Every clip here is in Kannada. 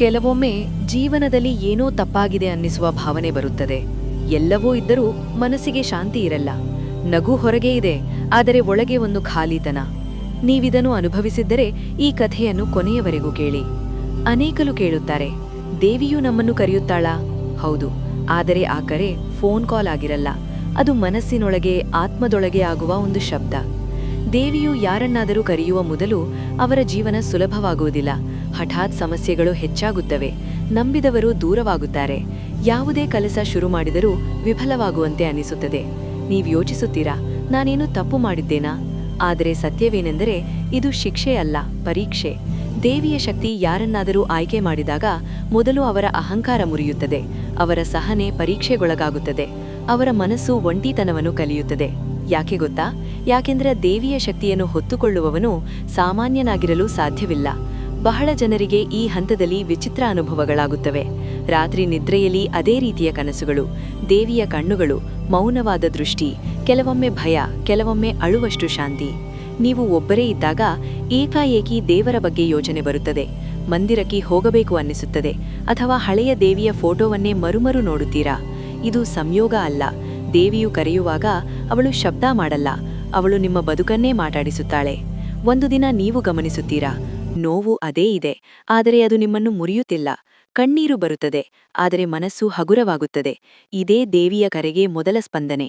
ಕೆಲವೊಮ್ಮೆ ಜೀವನದಲ್ಲಿ ಏನೋ ತಪ್ಪಾಗಿದೆ ಅನ್ನಿಸುವ ಭಾವನೆ ಬರುತ್ತದೆ. ಎಲ್ಲವೂ ಇದ್ದರೂ ಮನಸ್ಸಿಗೆ ಶಾಂತಿ ಇರಲ್ಲ. ನಗು ಹೊರಗೆ ಇದೆ, ಆದರೆ ಒಳಗೆ ಒಂದು ಖಾಲಿತನ. ನೀವಿದನ್ನು ಅನುಭವಿಸಿದ್ದರೆ ಈ ಕಥೆಯನ್ನು ಕೊನೆಯವರೆಗೂ ಕೇಳಿ. ಅನೇಕಲು ಕೇಳುತ್ತಾರೆ, ದೇವಿಯು ನಮ್ಮನ್ನು ಕರೆಯುತ್ತಾಳಾ? ಹೌದು, ಆದರೆ ಆ ಕರೆ ಫೋನ್ ಕಾಲ್ ಆಗಿರಲ್ಲ. ಅದು ಮನಸ್ಸಿನೊಳಗೆ, ಆತ್ಮದೊಳಗೆ ಆಗುವ ಒಂದು ಶಬ್ದ. ದೇವಿಯು ಯಾರನ್ನಾದರೂ ಕರೆಯುವ ಮೊದಲು ಅವರ ಜೀವನ ಸುಲಭವಾಗುವುದಿಲ್ಲ. ಹಠಾತ್ ಸಮಸ್ಯೆಗಳು ಹೆಚ್ಚಾಗುತ್ತವೆ. ನಂಬಿದವರು ದೂರವಾಗುತ್ತಾರೆ. ಯಾವುದೇ ಕೆಲಸ ಶುರು ಮಾಡಿದರೂ ವಿಫಲವಾಗುವಂತೆ ಅನಿಸುತ್ತದೆ. ನೀವು ಯೋಚಿಸುತ್ತೀರಾ? ನಾನೇನು ತಪ್ಪು ಮಾಡಿದ್ದೇನಾ? ಆದರೆ ಸತ್ಯವೇನೆಂದರೆ ಇದು ಶಿಕ್ಷೆ ಅಲ್ಲ ಪರೀಕ್ಷೆ. ದೇವಿಯ ಶಕ್ತಿ ಯಾರನ್ನಾದರೂ ಆಯ್ಕೆ ಮಾಡಿದಾಗ ಮೊದಲು ಅವರ ಅಹಂಕಾರ ಮುರಿಯುತ್ತದೆ. ಅವರ ಸಹನೆ ಪರೀಕ್ಷೆಗೊಳಗಾಗುತ್ತದೆ. ಅವರ ಮನಸ್ಸು ಒಂಟಿತನವನ್ನು ಕಲಿಯುತ್ತದೆ. ಯಾಕೆ ಗೊತ್ತಾ? ಯಾಕೆಂದರೆ ದೇವಿಯ ಶಕ್ತಿಯನ್ನು ಹೊತ್ತುಕೊಳ್ಳುವವನು ಸಾಮಾನ್ಯನಾಗಿರಲು ಸಾಧ್ಯವಿಲ್ಲ. ಬಹಳ ಜನರಿಗೆ ಈ ಹಂತದಲ್ಲಿ ವಿಚಿತ್ರ ಅನುಭವಗಳಾಗುತ್ತವೆ. ರಾತ್ರಿ ನಿದ್ರೆಯಲ್ಲಿ ಅದೇ ರೀತಿಯ ಕನಸುಗಳು, ದೇವಿಯ ಕಣ್ಣುಗಳು, ಮೌನವಾದ ದೃಷ್ಟಿ, ಕೆಲವೊಮ್ಮೆ ಭಯ, ಕೆಲವೊಮ್ಮೆ ಅಳುವಷ್ಟು ಶಾಂತಿ. ನೀವು ಒಬ್ಬರೇ ಇದ್ದಾಗ ಏಕಾಏಕಿ ದೇವರ ಬಗ್ಗೆ ಯೋಚನೆ ಬರುತ್ತದೆ. ಮಂದಿರಕ್ಕೆ ಹೋಗಬೇಕು ಅನ್ನಿಸುತ್ತದೆ, ಅಥವಾ ಹಳೆಯ ದೇವಿಯ ಫೋಟೋವನ್ನೇ ಮರುಮರು ನೋಡುತ್ತೀರಾ? ಇದು ಸಂಯೋಗ ಅಲ್ಲ. ದೇವಿಯು ಕರೆಯುವಾಗ ಅವಳು ಶಬ್ದ ಮಾಡಲ್ಲ. ಅವಳು ನಿಮ್ಮ ಬದುಕನ್ನೇ ಮಾತಾಡಿಸುತ್ತಾಳೆ. ಒಂದು ದಿನ ನೀವು ಗಮನಿಸುತ್ತೀರಾ? ನೋವು ಅದೇ ಇದೆ. ಆದರೆ ಅದು ನಿಮ್ಮನ್ನು ಮುರಿಯುತ್ತಿಲ್ಲ. ಕಣ್ಣೀರು ಬರುತ್ತದೆ, ಆದರೆ ಮನಸ್ಸು ಹಗುರವಾಗುತ್ತದೆ. ಇದೇ ದೇವಿಯ ಕರೆಗೆ ಮೊದಲ ಸ್ಪಂದನೆ.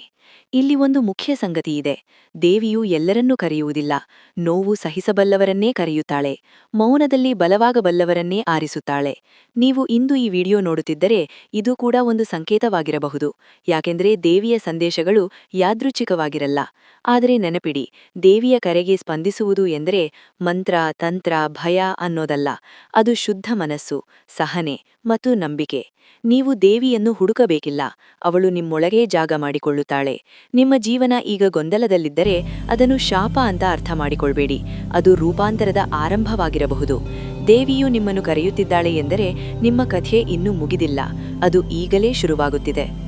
ಇಲ್ಲಿ ಒಂದು ಮುಖ್ಯ ಸಂಗತಿ ಇದೆ ದೇವಿಯು ಎಲ್ಲರನ್ನೂ ಕರೆಯುವುದಿಲ್ಲ. ನೋವು ಸಹಿಸಬಲ್ಲವರನ್ನೇ ಕರೆಯುತ್ತಾಳೆ. ಮೌನದಲ್ಲಿ ಬಲವಾಗಬಲ್ಲವರನ್ನೇ ಆರಿಸುತ್ತಾಳೆ. ನೀವು ಇಂದು ಈ ವಿಡಿಯೋ ನೋಡುತ್ತಿದ್ದರೆ ಇದು ಕೂಡ ಒಂದು ಸಂಕೇತವಾಗಿರಬಹುದು. ಯಾಕೆಂದರೆ ದೇವಿಯ ಸಂದೇಶಗಳು ಯಾದೃಚ್ಛಿಕವಾಗಿರಲ್ಲ. ಆದರೆ ನೆನಪಿಡಿ, ದೇವಿಯ ಕರೆಗೆ ಸ್ಪಂದಿಸುವುದು ಎಂದರೆ ಮಂತ್ರ, ತಂತ್ರ, ಭಯ ಅನ್ನೋದಲ್ಲ. ಅದು ಶುದ್ಧ ಮನಸ್ಸು, ಸಹನೆ. ಮತ್ತು ನಂಬಿಕೆ. ನೀವು ದೇವಿಯನ್ನು ಹುಡುಕಬೇಕಿಲ್ಲ. ಅವಳು ನಿಮ್ಮೊಳಗೇ ಜಾಗ ಮಾಡಿಕೊಳ್ಳುತ್ತಾಳೆ. ನಿಮ್ಮ ಜೀವನ ಈಗ ಗೊಂದಲದಲ್ಲಿದ್ದರೆ ಅದನ್ನು ಶಾಪ ಅಂತ ಅರ್ಥ ಮಾಡಿಕೊಳ್ಬೇಡಿ. ಅದು ರೂಪಾಂತರದ ಆರಂಭವಾಗಿರಬಹುದು. ದೇವಿಯು ನಿಮ್ಮನ್ನು ಕರೆಯುತ್ತಿದ್ದಾಳೆ ಎಂದರೆ ನಿಮ್ಮ ಕಥೆ ಇನ್ನೂ ಮುಗಿದಿಲ್ಲ. ಅದು ಈಗಲೇ ಶುರುವಾಗುತ್ತಿದೆ.